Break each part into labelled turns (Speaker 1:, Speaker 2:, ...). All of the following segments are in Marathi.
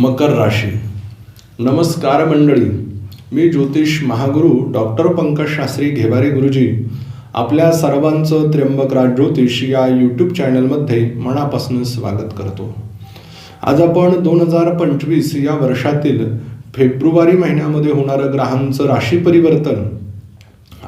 Speaker 1: मकर राशी. नमस्कार मंडळी. मी ज्योतिष महागुरु डॉक्टर पंकज शास्त्री घेवारे गुरुजी. आपल्या सर्वांचं त्र्यंबकराज ज्योतिष या यूट्यूब चॅनलमध्ये मनापासून स्वागत करतो. आज आपण दोन हजार पंचवीस या वर्षातील फेब्रुवारी महिन्यामध्ये होणारं ग्रहांचं राशी परिवर्तन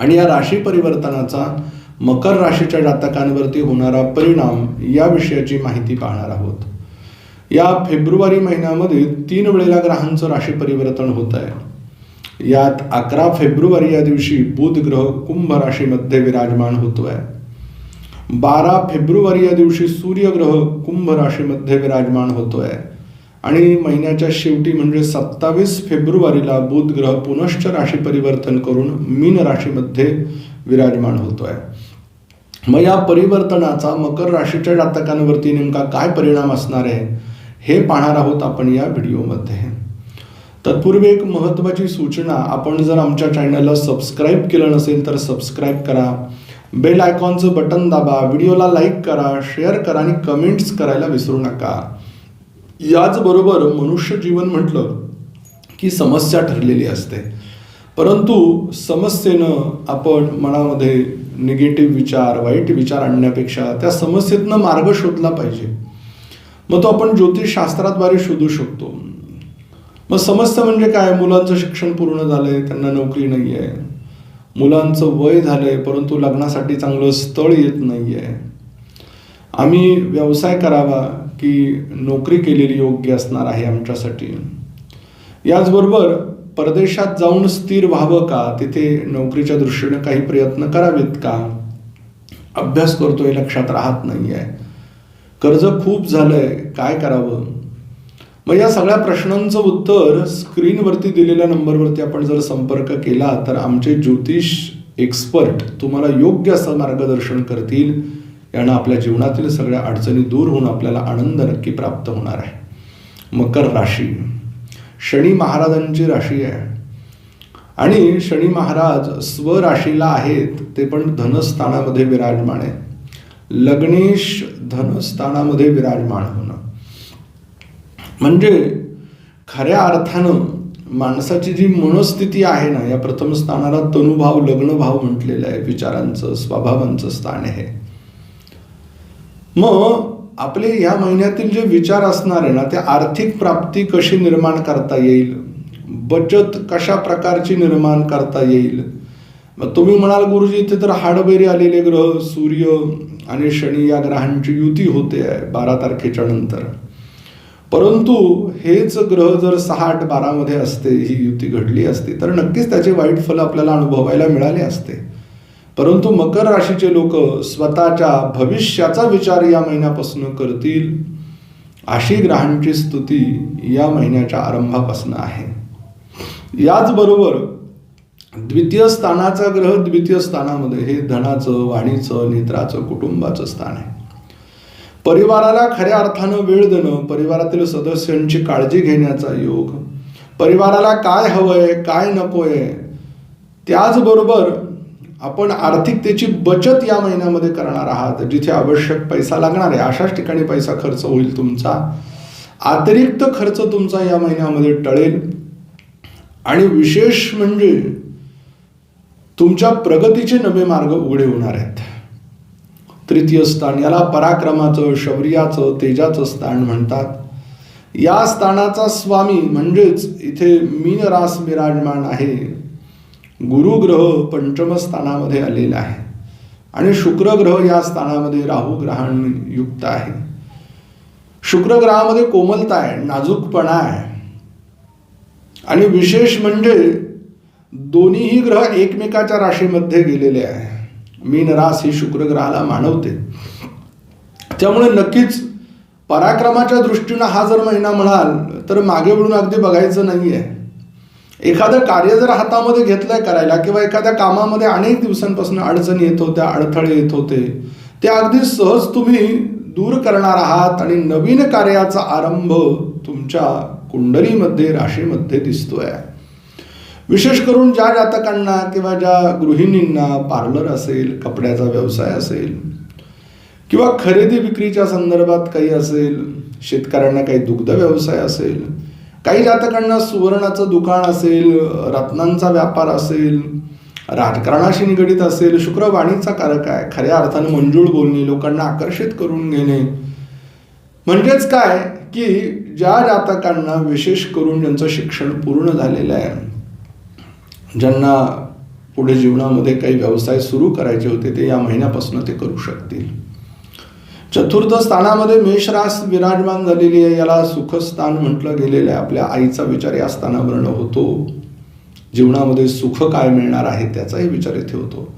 Speaker 1: आणि या राशी परिवर्तनाचा मकर राशीच्या जातकांवरती होणारा परिणाम या विषयाची माहिती पाहणार आहोत. या फेब्रुवारी महिन्यामध्ये तीन वेळेला ग्रहांचं राशी परिवर्तन होत आहे. यात अकरा फेब्रुवारी या दिवशी बुध ग्रह कुंभ राशीमध्ये विराजमान होतोय. बारा फेब्रुवारी या दिवशी सूर्यग्रह कुंभ राशीमध्ये विराजमान होतोय. आणि महिन्याच्या शेवटी म्हणजे सत्तावीस फेब्रुवारीला बुध ग्रह पुनश्च राशी परिवर्तन करून मीन राशीमध्ये विराजमान होतोय. मग या परिवर्तनाचा मकर राशीच्या जातकांवरती नेमका काय परिणाम असणार आहे? हे पाहणार आहोत आपण या व्हिडिओमध्ये. तत्पूर्वी एक महत्त्वाची सूचना आपण जर आमच्या चॅनलला सबस्क्राईब केलं नसेल तर सबस्क्राईब करा. बेल आयकॉनचं बटन दाबा व्हिडिओला लाईक करा शेअर करा आणि कमेंट्स करायला विसरू नका. याचबरोबर मनुष्य जीवन म्हटलं की समस्या ठरलेली असते. परंतु समस्येनं आपण मनामध्ये निगेटिव्ह विचार वाईट विचार आणण्यापेक्षा त्या समस्येतनं मार्ग शोधला पाहिजे. मग तो आपण ज्योतिषशास्त्राद्वारे शोधू शकतो. मग समजतं म्हणजे काय? मुलांचं शिक्षण पूर्ण झालंय त्यांना नोकरी नाही आहे मुलांचं वय झालंय परंतु लग्नासाठी चांगलं स्थळ येत नाही आहे आम्ही व्यवसाय करावा की नोकरी केलेली योग्य असणार आहे आमच्यासाठी. याचबरोबर परदेशात जाऊन स्थिर व्हावं का? तिथे नोकरीच्या दृष्टीने काही प्रयत्न करावेत का? अभ्यास करतोय लक्षात राहत नाही आहे कर्ज खूप झालंय काय करावं? मग या सगळ्या प्रश्नांचं उत्तर स्क्रीनवरती दिलेल्या नंबरवरती आपण जर संपर्क केला तर आमचे ज्योतिष एक्सपर्ट तुम्हाला योग्य असं मार्गदर्शन करतील. यानं आपल्या जीवनातील सगळ्या अडचणी दूर होऊन आपल्याला आनंद नक्की प्राप्त होणार आहे. मकर राशी. शनी महाराजांची राशी आहे. आणि शनी महाराज स्वराशीला आहेत ते पण धनस्थानामध्ये विराजमान आहे लग्नेश धनस्थानामध्ये विराजमान होणं. म्हणजे खऱ्या अर्थानं माणसाची जी मनस्थिती आहे ना या प्रथम स्थानाला तनुभाव लग्नभाव म्हटलेला आहे विचारांचं स्वभावांचं स्थान आहे. मग आपले या महिन्यातील जे विचार असणार आहे ना ते आर्थिक प्राप्ती कशी निर्माण करता येईल? बचत कशा प्रकारची निर्माण करता येईल? मग तुम्ही म्हणाल गुरुजी इथे तर हाडबैरी आलेले ग्रह सूर्य आणि शनी या ग्रहांची युती होते आहे बारा तारखेच्या नंतर. परंतु हेच ग्रह जर सहा आठ बारामध्ये असते ही युती घडली असती तर नक्कीच त्याचे वाईट फल आपल्याला अनुभवायला मिळाले असते. परंतु मकर राशीचे लोक स्वतःच्या भविष्याचा विचार या महिन्यापासून करतील अशी ग्रहांची स्तुती या महिन्याच्या आरंभापासून आहे. याचबरोबर द्वितीय स्थानाचा ग्रह द्वितीय स्थानामध्ये हे धनाचं वाणीचं नेत्राचं कुटुंबाचं स्थान आहे. परिवाराला खऱ्या अर्थानं वेळ देणं परिवारातील सदस्यांची काळजी घेण्याचा योग परिवाराला काय हवंय काय नकोय त्याचबरोबर आपण आर्थिकतेची बचत या महिन्यामध्ये करणार आहात जिथे आवश्यक पैसा लागणार आहे अशाच ठिकाणी पैसा खर्च होईल तुमचा. अतिरिक्त खर्च तुमचा या महिन्यामध्ये टळेल. आणि विशेष म्हणजे तुमच्या प्रगतीचे नवे मार्ग उघडे होणार आहेत. तृतीय स्थान याला पराक्रमाचं शौर्याचं तेजाचं स्थान म्हणतात. या स्थानाचा स्वामी म्हणजेच इथे मीन रास विराजमान आहे. गुरुग्रह पंचम स्थानामध्ये आलेला आहे. आणि शुक्रग्रह या स्थानामध्ये राहू ग्रहण युक्त आहे. शुक्र ग्रहामध्ये कोमलता आहे नाजूकपणा आहे. आणि विशेष म्हणजे दोन्हीही ग्रह एकमेकाच्या राशीमध्ये गेलेले आहे. मीन रास ही शुक्र ग्रहाला मानवते. त्यामुळे नक्कीच पराक्रमाच्या दृष्टीनं हा जर महिना म्हणाल तर मागे वळून अगदी बघायचं नाही आहे एखादं कार्य जर हातामध्ये घेतलंय करायला किंवा एखाद्या कामामध्ये अनेक दिवसांपासून अडचणी येत होत्या अडथळे येत होते ते अगदी सहज तुम्ही दूर करणार आहात आणि नवीन कार्याचा आरंभ तुमच्या कुंडलीमध्ये राशीमध्ये दिसतोय. विशेष करून ज्या जातकांना किंवा ज्या गृहिणींना पार्लर असेल कपड्याचा व्यवसाय असेल किंवा खरेदी विक्रीच्या संदर्भात काही असेल शेतकऱ्यांना काही दुग्ध व्यवसाय असेल काही जातकांना सुवर्णाचं दुकान असेल रत्नांचा व्यापार असेल राजकारणाशी निगडीत असेल शुक्रवाणीचा कारक आहे खऱ्या अर्थानं मंजूळ बोलणे लोकांना आकर्षित करून घेणे. म्हणजेच काय? की ज्या जातकांना विशेष करून ज्यांचं शिक्षण पूर्ण झालेलं आहे ज्यांना पुढे जीवनामध्ये काही व्यवसाय सुरू करायचे होते ते या महिन्यापासून ते करू शकतील. चतुर्थ स्थानामध्ये मेषरास विराजमान झालेली आहे. याला सुखस्थान म्हटलं गेलेलं आहे. आपल्या आईचा विचार या स्थानावरनं होतो. जीवनामध्ये सुख काय मिळणार आहे त्याचाही विचार इथे होतो.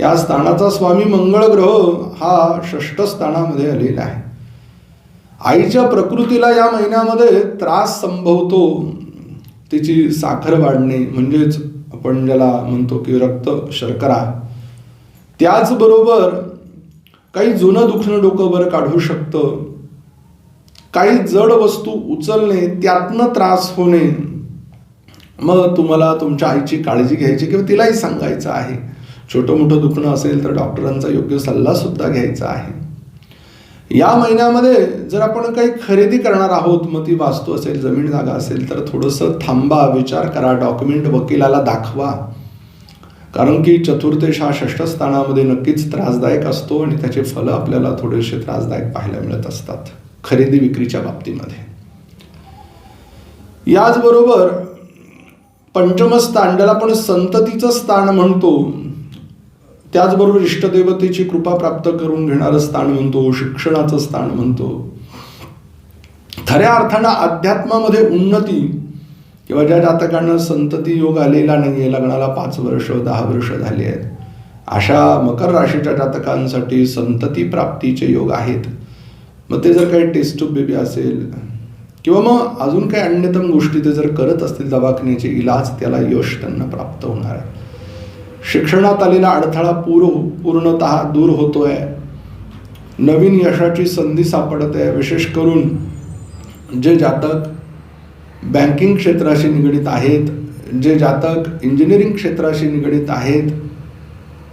Speaker 1: या स्थानाचा स्वामी मंगळ ग्रह हा षष्ठ स्थानामध्ये आलेला आहे. आईच्या प्रकृतीला या महिन्यामध्ये त्रास संभवतो. तिची साखर वाढणे म्हणजेच आपण ज्याला म्हणतो की रक्त शर्करा. त्याचबरोबर काही जुनं दुखणं डोकं बरं काढू शकतं. काही जड वस्तू उचलणे त्यातनं त्रास होणे. मग तुम्हाला तुमच्या आईची काळजी घ्यायची किंवा तिलाही सांगायचं आहे. छोटं मोठं दुखणं असेल तर डॉक्टरांचा योग्य सल्ला सुद्धा घ्यायचा आहे. या महिन्यामध्ये जर आपण काही खरेदी करणार आहोत मग ती वास्तू असेल जमीन जागा असेल तर थोडंसं थांबा विचार करा डॉक्युमेंट वकिलाला दाखवा. कारण की चतुर्थेश हा षष्ठ स्थानामध्ये नक्कीच त्रासदायक असतो आणि त्याचे फलं आपल्याला थोडेसे त्रासदायक पाहायला मिळत असतात खरेदी विक्रीच्या बाबतीमध्ये. याचबरोबर पंचमस्थान ज्याला आपण संततीचं स्थान म्हणतो. त्याचबरोबर इष्टदेवतेची कृपा प्राप्त करून घेणारं स्थान म्हणतो शिक्षणाचं स्थान म्हणतो. खऱ्या अर्थानं अध्यात्मामध्ये उन्नती किंवा ज्या जातकांना संतती योग आलेला नाही आहे लग्नाला पाच वर्ष दहा वर्ष झाली आहेत अशा मकर राशीच्या जातकांसाठी संतती प्राप्तीचे योग आहेत. मग ते जर काही टेस्ट ऑफ बेबी असेल किंवा मग अजून काही अन्यतम गोष्टी ते जर करत असतील दवाखान्याचे इलाज त्याला यश त्यांना प्राप्त होणार आहे. शिक्षणात आलेला अडथळा पूर पूर्णत दूर होतोय. नवीन यशाची संधी सापडत आहे विशेष करून जे जातक बँकिंग क्षेत्राशी निगडीत आहेत जे जातक इंजिनिअरिंग क्षेत्राशी निगडीत आहेत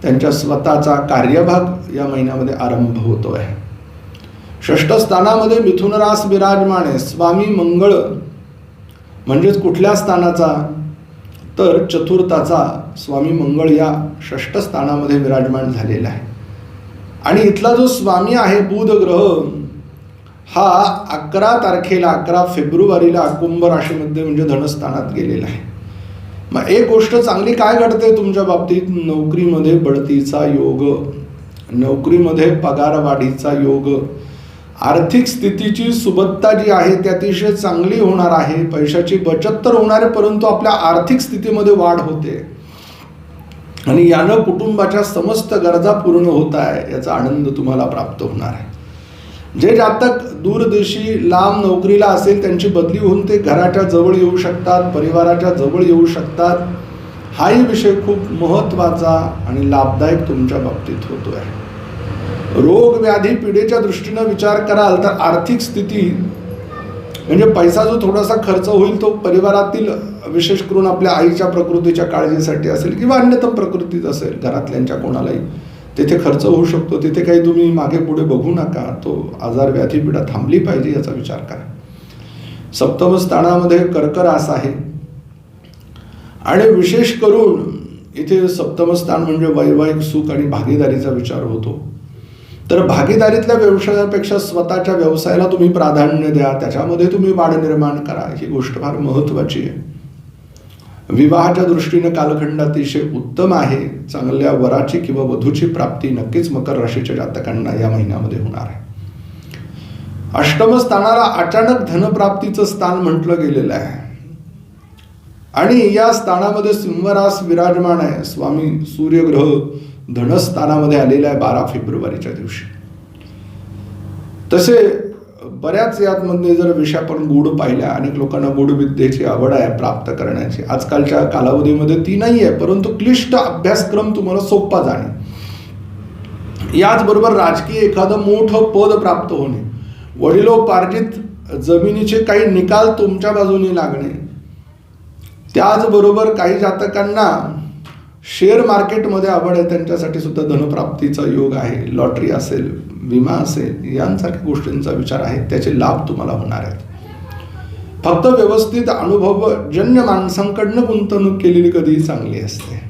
Speaker 1: त्यांच्या स्वतःचा कार्यभाग या महिन्यामध्ये आरंभ होतो आहे षष्ठस्थानामध्ये मिथुनरास विराजमान आहे स्वामी मंगळ म्हणजेच कुठल्या स्थानाचा? तर चतुर्थाचा स्वामी मंगळ या षष्ठ स्थानामध्ये विराजमान झालेला आहे. आणि इथला जो स्वामी आहे बुध ग्रह हा अकरा तारखेला अकरा फेब्रुवारीला कुंभ राशीमध्ये म्हणजे धनस्थानात गेलेला आहे. मग एक गोष्ट चांगली काय घडते तुमच्या बाबतीत? नोकरीमध्ये बढतीचा योग नोकरीमध्ये पगारवाढीचा योग आर्थिक स्थितीची सुबत्ता जी आहे ती अतिशय चांगली होणार आहे. पैशाची बचत तर होणार आहे परंतु आपल्या आर्थिक स्थितीमध्ये वाढ होते. आणि यानं कुटुंबाच्या समस्त गरजा पूर्ण होत आहे याचा आनंद तुम्हाला प्राप्त होणार आहे. जे जातक दूरदेशी लांब नोकरीला असेल त्यांची बदली होऊन ते घराच्या जवळ येऊ शकतात परिवाराच्या जवळ येऊ शकतात. हाही विषय खूप महत्त्वाचा आणि लाभदायक तुमच्या बाबतीत होतो आहे रोग व्याधी पिढीच्या दृष्टीनं विचार कराल तर आर्थिक स्थिती म्हणजे पैसा जो थोडासा खर्च होईल तो परिवारातील विशेष करून आपल्या आईच्या प्रकृतीच्या काळजीसाठी असेल किंवा अन्यतम प्रकृतीत असेल घरातल्यांच्या कोणालाही तिथे खर्च होऊ शकतो. तिथे काही तुम्ही मागे पुढे बघू नका. तो आजार व्याधी पिढा थांबली पाहिजे याचा विचार करा. सप्तम स्थानामध्ये कर्करास आहे. आणि विशेष करून इथे सप्तम स्थान म्हणजे वैवाहिक सुख आणि भागीदारीचा विचार होतो. तर भागीदारीतल्या व्यवसायापेक्षा स्वतःच्या व्यवसायाला तुम्ही प्राधान्य द्या त्याच्यामध्ये तुम्ही वाढ निर्माण करा. ही गोष्ट फार महत्वाची आहे. विवाहाच्या दृष्टीने कालखंड अतिशय उत्तम आहे. चांगल्या वराची किंवा वधूची प्राप्ती नक्कीच मकर राशीच्या जातकांना या महिन्यामध्ये होणार आहे. अष्टम स्थानाला अचानक धनप्राप्तीचं स्थान म्हटलं गेलेलं आहे. आणि या स्थानामध्ये सिंहरास विराजमान आहे. स्वामी सूर्यग्रह धनस्थानामध्ये आलेला आहे बारा फेब्रुवारीच्या दिवशी. तसे बऱ्याच यातमध्ये जर विषय आपण गुढ पाहिल्या अनेक लोकांना गुढ विद्येची आवड आहे प्राप्त करण्याची. आजकालच्या कालावधीमध्ये ती नाही आहे परंतु क्लिष्ट अभ्यासक्रम तुम्हाला सोपा जाणे याचबरोबर राजकीय एखादं मोठं पद प्राप्त होणे वडिलोपार्जित जमिनीचे काही निकाल तुमच्या बाजूने लागणे त्याचबरोबर काही जातकांना शेअर मार्केटमध्ये आवड आहे त्यांच्यासाठी सुद्धा धनप्राप्तीचा योग आहे. लॉटरी असेल विमा असेल यांसारख्या गोष्टींचा विचार आहे. त्याचे लाभ तुम्हाला होणार आहेत. फक्त व्यवस्थित अनुभवजन्य माणसांकडनं गुंतवणूक केलेली कधीही चांगली असते.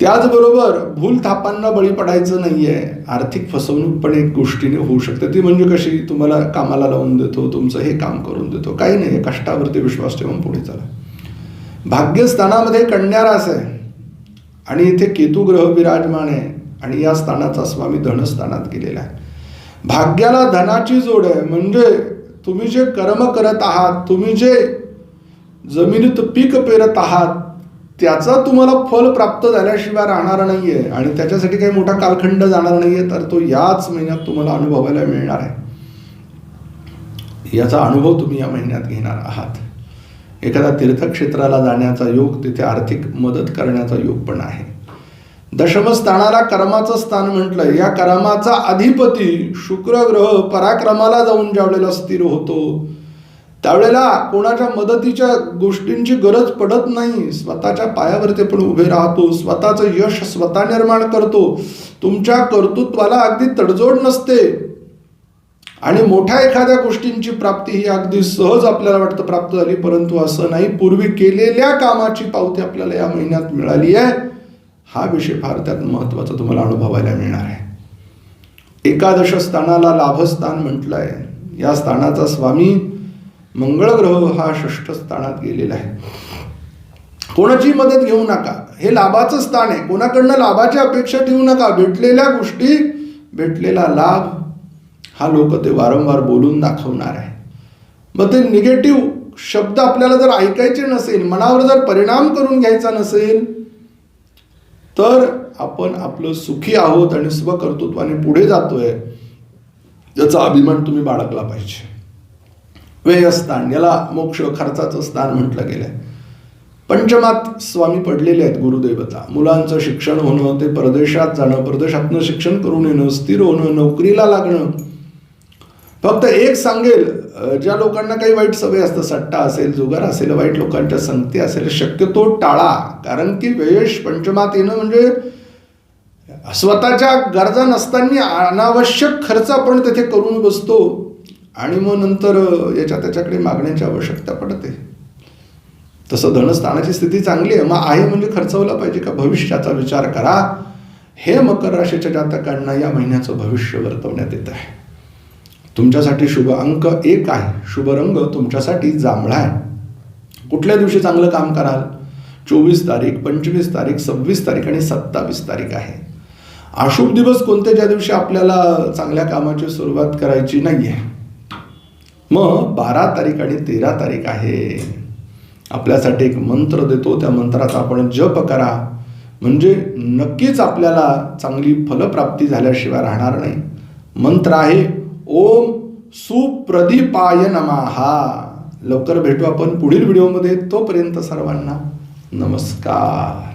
Speaker 1: त्याचबरोबर भूल थापांना बळी पडायचं नाहीये. आर्थिक फसवणूक पण एक गोष्टीने होऊ शकते. ती म्हणजे कशी? तुम्हाला कामाला लावून देतो तुमचं हे काम करून देतो. काही नाही कष्टावरती विश्वास ठेवून पुढे चला. भाग्यस्थानामध्ये कन्या रास आहे. आणि इथे केतू ग्रह विराजमान आहे. आणि या स्थानाचा स्वामी धनस्थानात गेलेला आहे. भाग्याला धनाची जोड आहे. म्हणजे तुम्ही जे कर्म करत आहात तुम्ही जे जमिनीत पीक पेरत आहात त्याचा तुम्हाला फल प्राप्त झाल्याशिवाय राहणार नाही आहे आणि त्याच्यासाठी काही मोठा कालखंड जाणार नाही आहे तर तो याच महिन्यात तुम्हाला अनुभवायला मिळणार आहे. याचा अनुभव तुम्ही या महिन्यात घेणार आहात. एखाद्या तीर्थक्षेत्राला जाण्याचा योग तिथे आर्थिक मदत करण्याचा योग पण आहे. दशमस्थानाला कर्माचं स्थान म्हटलंय या कर्माचा अधिपती शुक्र ग्रह पराक्रमाला जाऊन ज्यावेळेला स्थिर होतो त्यावेळेला कोणाच्या मदतीच्या गोष्टींची गरज पडत नाही. स्वतःच्या पायावरती पण उभे राहतो स्वतःचं यश स्वतः निर्माण करतो. तुमच्या कर्तृत्वाला अगदी तडजोड नसते. आणि मोठ्या एखाद्या गोष्टींची प्राप्ती ही अगदी सहज आपल्याला वाटतं प्राप्त झाली परंतु असं नाही. पूर्वी केलेल्या कामाची पावती आपल्याला या महिन्यात मिळाली आहे. हा विषय फार त्यात महत्त्वाचा तुम्हाला अनुभवायला मिळणार आहे. एकादश स्थानाला लाभस्थान म्हटलंय. या स्थानाचा स्वामी मंगळग्रह हा षष्ठ स्थानात गेलेला आहे. कोणाची मदत घेऊ नका. हे लाभाचं स्थान आहे. कोणाकडनं लाभाची अपेक्षा ठेवू नका. भेटलेल्या गोष्टी भेटलेला लाभ हा लोक ते वारंवार बोलून दाखवणार आहे मग ते निगेटिव्ह शब्द आपल्याला जर ऐकायचे नसेल मनावर जर परिणाम करून घ्यायचा नसेल तर आपण आपलं सुखी आहोत आणि स्वकर्तृत्वाने पुढे जातोय याचा अभिमान तुम्ही बाळगला पाहिजे. व्ययस्थान याला मोक्ष खर्चाचं स्थान म्हटलं गेलंय. पंचमात स्वामी पडलेले आहेत गुरुदेवता. मुलांचं शिक्षण होणं ते परदेशात जाणं परदेशातनं शिक्षण करून येणं स्थिर होणं नोकरीला लागणं फक्त एक सांगेल ज्या लोकांना काही वाईट सवय असतं सट्टा असेल जुगार असेल वाईट लोकांच्या संगती असेल शक्यतो टाळा. कारण की वेश पंचमात येणं म्हणजे स्वतःच्या गरजा नसताना अनावश्यक खर्च आपण तिथे करून बसतो आणि मग नंतर याच्या त्याच्याकडे मागण्याची आवश्यकता पडते. तसं धनस्थानाची स्थिती चांगली आहे. मग आहे म्हणजे खर्चवला पाहिजे का? भविष्याचा विचार करा. हे मकर राशीच्या जातकांना या महिन्याचं भविष्य वर्तवण्यात येत आहे. तुमच्यासाठी शुभ अंक एक आहे. शुभ रंग तुमच्यासाठी जांभळा आहे. कुठल्या दिवशी चांगलं काम कराल? चोवीस तारीख पंचवीस तारीख सव्वीस तारीख आणि सत्तावीस तारीख आहे. अशुभ दिवस कोणते ज्या दिवशी आपल्याला चांगल्या कामाची सुरुवात करायची नाही आहे मग बारा तारीख आणि तेरा तारीख आहे. आपल्यासाठी एक मंत्र देतो. त्या मंत्राचा आपण जप करा. म्हणजे नक्कीच आपल्याला चांगली फलप्राप्ती झाल्याशिवाय राहणार नाही. मंत्र आहे ओम सुप्रदीपाय नमाहा लवकर भेटू आपण पुढील व्हिडिओमध्ये. तोपर्यंत सर्वांना नमस्कार.